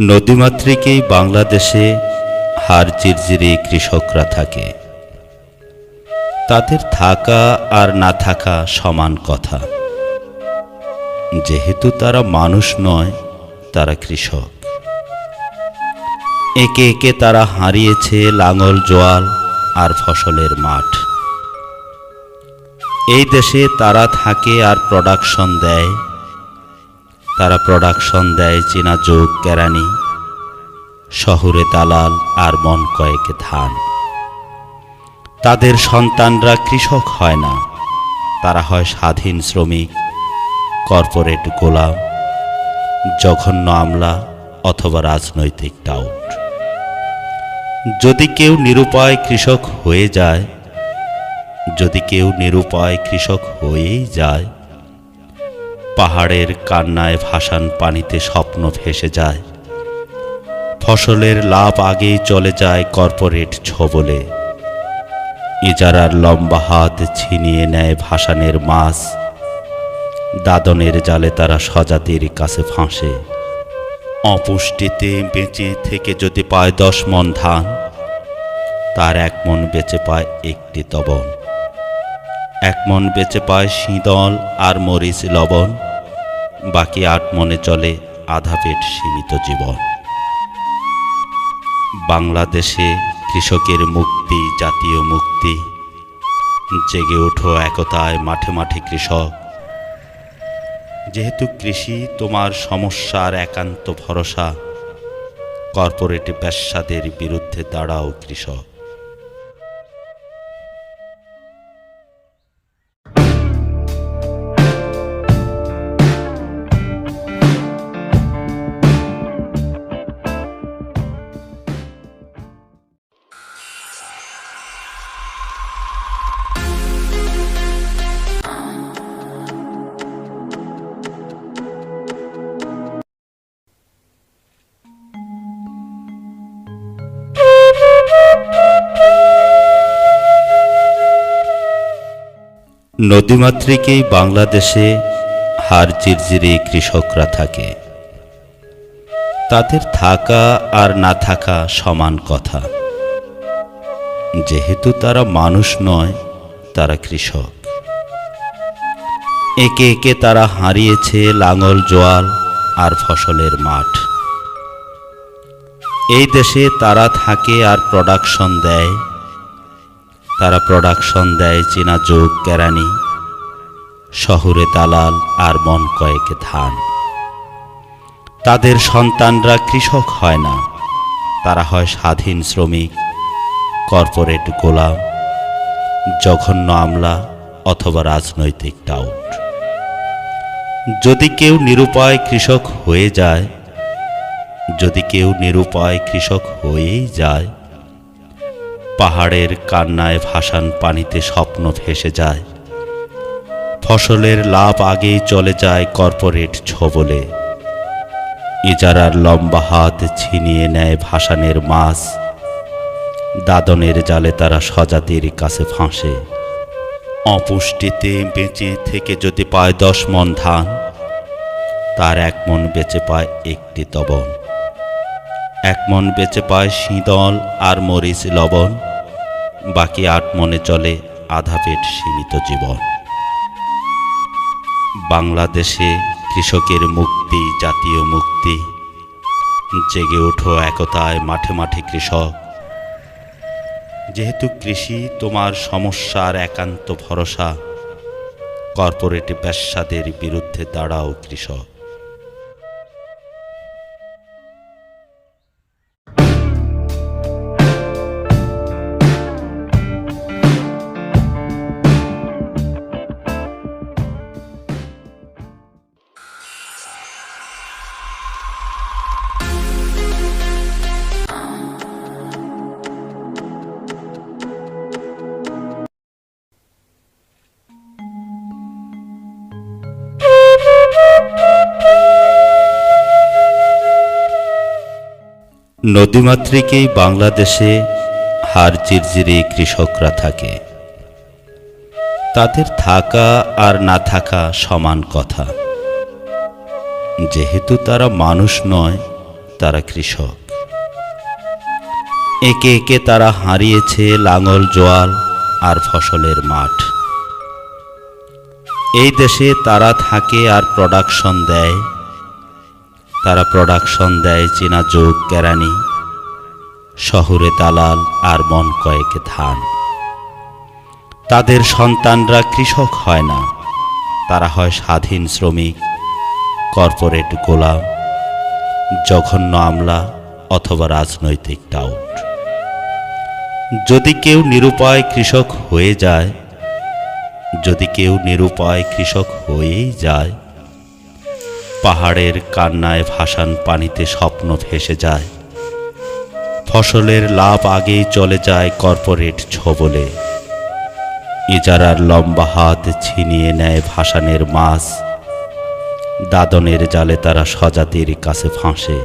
নদীমাতৃকেই বাংলাদেশে হার চিরজিরে কৃষকরা থাকে। তাদের থাকা আর না থাকা সমান কথা। যেহেতু তারা মানুষ নয়, তারা কৃষক। একে একে তারা হারিয়েছে লাঙল, জোয়াল আর ফসলের মাঠ। এই দেশে তারা থাকে আর প্রোডাকশন দেয় তারা প্রোডাকশন দেয় চীনা যোগ কেরানি, শহরে দালাল আর মন কয়েক ধান। তাদের সন্তানরা কৃষক হয় না, তারা হয় স্বাধীন শ্রমিক কর্পোরেট গোলাম, জঘন্য আমলা অথবা রাজনৈতিক টাউট যদি কেউ নিরুপায় কৃষক হয়ে যায়, যদি কেউ নিরুপায় কৃষক হয়েই যায় পাহাড়ের কান্নায় ভাসান পানিতে স্বপ্ন ভেসে যায়। ফসলের লাভ আগেই চলে যায় কর্পোরেট ছবলে। ইজারার লম্বা হাত ছিনিয়ে নেয় ভাসানের মাছ। দাদনের জালে তারা স্বজাতির কাছে ফাঁসে। অপুষ্টিতে বেঁচে থেকে যদি পায় দশ মন ধান, তার এক মন বেঁচে পায় একটি তবন। এক মন বেঁচে পায় শীতল আর মরিচ লবণ, বাকি আট মনে চলে আধা পেট সীমিত জীবন। বাংলাদেশে কৃষকের মুক্তি, জাতীয় মুক্তি, জেগে ওঠো একতায় মাঠে মাঠে কৃষক। যেহেতু কৃষি তোমার সমস্যার একান্ত ভরসা, কর্পোরেট ব্যবসাদের বিরুদ্ধে দাঁড়াও কৃষক। নদীমাতৃকেই বাংলাদেশে হার চিরজিরে কৃষকরা থাকে। তাদের থাকা আর না থাকা সমান কথা। যেহেতু তারা মানুষ নয়, তারা কৃষক। একে একে তারা হারিয়েছে লাঙল, জোয়াল আর ফসলের মাঠ। এই দেশে তারা থাকে আর প্রোডাকশন দেয় তারা প্রোডাকশন দেয় চীনা যোগ কেরানি। শহরে দালাল আর মন কয়েক ধান। তাদের সন্তানরা কৃষক হয় না। তারা হয় স্বাধীন শ্রমিক কর্পোরেট গোলাম, জঘন্য আমলা অথবা রাজনৈতিক টাউট যদি কেউ নিরুপায় কৃষক হয়ে যায়, যদি কেউ নিরুপায় কৃষক হয়েই যায় পাহাড়ের কান্নায় ভাসান পানিতে স্বপ্ন ভেসে যায়। ফসলের লাভ আগেই চলে যায় কর্পোরেট ছবলে। ইজারার লম্বা হাত ছিনিয়ে নেয় ভাসানের মাছ। দাদনের জালে তারা স্বজাতির কাছে ফাঁসে। অপুষ্টিতে বেঁচে থেকে যদি পায় দশ মন ধান, তার এক মন বেঁচে পায় একটি তবন। এক মন বেঁচে পায় শীতল আর মরিচ লবণ। বাকি আট মনে চলে আধা পেট সীমিত জীবন। বাংলাদেশে কৃষকের মুক্তি, জাতীয় মুক্তি, জেগে ওঠো একতায় মাঠে মাঠে কৃষক। যেহেতু কৃষি তোমার সমস্যার একান্ত ভরসা, কর্পোরেট ব্যবসাদের বিরুদ্ধে দাঁড়াও কৃষক। নদীমাতৃকেই বাংলাদেশে হার চিরজিরে কৃষকরা থাকে। তাদের থাকা আর না থাকা সমান কথা। যেহেতু তারা মানুষ নয়, তারা কৃষক। একে একে তারা হারিয়েছে লাঙল, জোয়াল আর ফসলের মাঠ। এই দেশে তারা থাকে আর প্রোডাকশন দেয় তারা প্রোডাকশন দেয় চীনা যোগ কেরানি। শহরে দালাল আর মন কয়েক ধান। তাদের সন্তানরা কৃষক হয় না। তারা হয় স্বাধীন শ্রমিক কর্পোরেট গোলাম, জঘন্য আমলা অথবা রাজনৈতিক ডাউট যদি কেউ নিরুপায় কৃষক হয়ে যায়, যদি কেউ নিরুপায় কৃষক হয়েই যায় পাহাড়ের কান্নায় ভাসান পানিতে স্বপ্ন ভেসে যায়। ফসলের লাভ আগেই চলে যায় কর্পোরেট ছবলে। ইজারার লম্বা হাত ছিনিয়ে নেয় ভাসানের মাছ। দাদনের জালে তারা স্বজাতির কাছে ফাঁসে।